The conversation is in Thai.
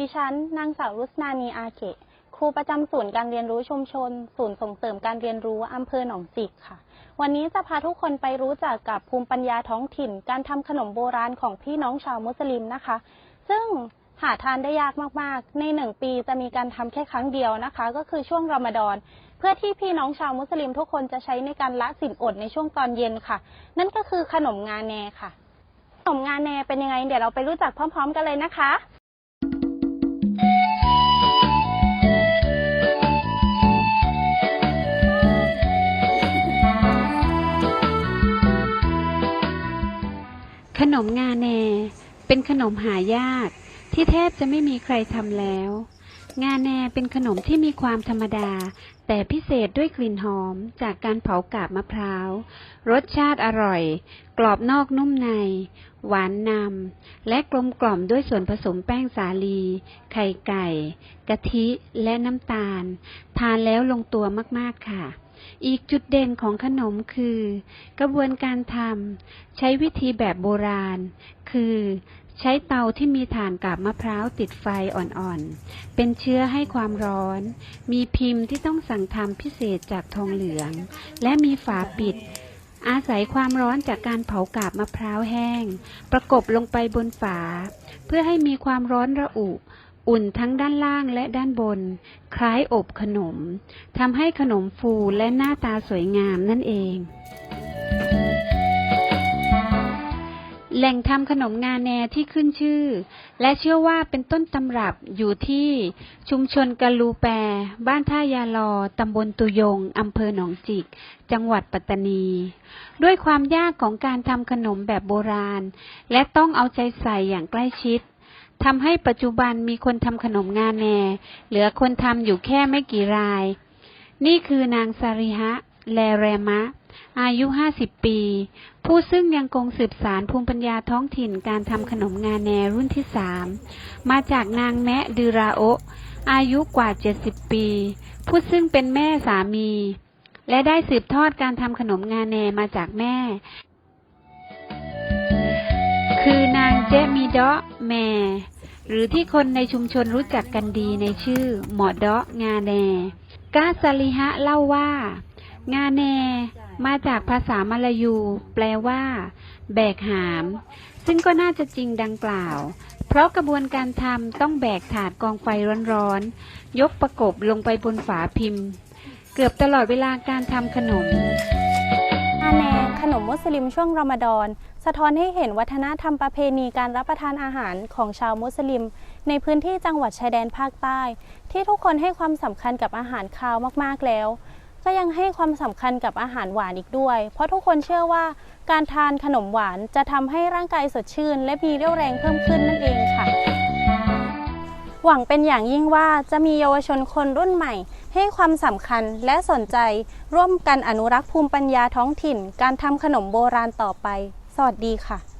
ดิฉัน นางสาวรุษนานีอาเขะครูประจำศูนย์การเรียนรู้ชุมชน ศูนย์ส่งเสริมการเรียนรู้อำเภอหนองจิกค่ะ วันนี้จะพาทุกคนไปรู้จักกับภูมิปัญญาท้องถิ่น การทำขนมโบราณของพี่น้องชาวมุสลิมนะคะ ซึ่งหาทานได้ยากมากๆ ในหนึ่งปีจะมีการทำแค่ครั้งเดียวนะคะ ก็คือช่วงรอมฎอน เพื่อที่พี่น้องชาวมุสลิมทุกคนจะใช้ในการละสินอดในช่วงตอนเย็นค่ะ นั่นก็คือขนมงาแนค่ะ ขนมงาแนเป็นยังไง เดี๋ยวเราไปรู้จักพร้อม ๆ กันเลยนะคะ เป็นขนมหายาก ที่แทบจะไม่มีใครทำแล้ว งาแนเป็นขนมที่มีความธรรมดา แต่พิเศษด้วยกลิ่นหอมจากการเผากาบมะพร้าว รสชาติอร่อย กรอบนอกนุ่มใน หวานนำ และกลมกล่อมด้วยส่วนผสมแป้งสาลี ไข่ไก่ กะทิและน้ำตาล ทานแล้วลงตัวมากๆค่ะอีกจุดเด่นของขนมคือ กระบวนการทำใช้วิธีแบบโบราณ คือ ใช้เตาที่มีถ่านกาบมะพร้าวติดไฟอ่อนๆ เป็นเชื้อให้ความร้อน มีพิมพ์ที่ต้องสั่งทำพิเศษจากทองเหลือง และมีฝาปิด อาศัยความร้อนจากการเผากาบมะพร้าวแห้ง ประกบลงไปบนฝา เพื่อให้มีความร้อนระอุ อุ่นทั้งด้านล่างและด้านบน คล้ายอบขนม ทำให้ขนมฟูและหน้าตาสวยงามนั่นเอง หล่งทำขนมงาแนที่ขึ้นชื่อ และเชื่อว่าเป็นต้นตำรับอยู่ที่ชุมชนกะลูแป บ้านท่ายาลอตำบลตุยงอำเภอหนองจิก จังหวัดปัตตานี ด้วยความยากของการทำขนมแบบโบราณ และต้องเอาใจใส่อย่างใกล้ชิดทำให้ปัจจุบันมีคนทำขนมงาแน เหลือคนทำอยู่แค่ไม่กี่ราย นี่คือนางซาริฮะ แลแรมะ อายุ 50 ปี ผู้ซึ่งยังคงสืบสารภูมิปัญญาท้องถิ่นการทำขนมงาแนรุ่นที่สามมาจากนางแมะดือราโออายุกว่า 70 ปี ผู้ซึ่งเป็นแม่สามี และได้สืบทอดการทำขนมงาแนมาจากแม่ คือนางเจมีดะแม่หรือที่คนในชุมชนรู้จักกันดีในชื่อ หมอดะงาแนกาซาลิฮะเล่าว่า งาแน มาจากภาษามลายู แปลว่า แบกหาม ซึ่งก็น่าจะจริงดังกล่าว เพราะกระบวนการทำต้องแบกถาดกองไฟร้อนๆ ยกประกบลงไปบนฝาพิมพ์ เกือบตลอดเวลาการทำขนมอาแนขนมมุสลิมช่วงรอมฎอน สะท้อนให้เห็นวัฒนธรรมประเพณีการรับประทานอาหารของชาวมุสลิม ในพื้นที่จังหวัดชายแดนภาคใต้ ที่ทุกคนให้ความสำคัญกับอาหารคาวมากๆแล้ว ก็ยังให้ความสำคัญกับอาหารหวานอีกด้วย เพราะทุกคนเชื่อว่าการทานขนมหวานจะทำให้ร่างกายสดชื่น และมีเรี่ยวแรงเพิ่มขึ้นนั่นเองค่ะ หวังเป็นอย่างยิ่งว่าจะมีเยาวชนคนรุ่นใหม่ ให้ความสำคัญและสนใจ ร่วมกันอนุรักษ์ภูมิปัญญาท้องถิ่น การทำขนมโบราณต่อไป สวัสดีค่ะ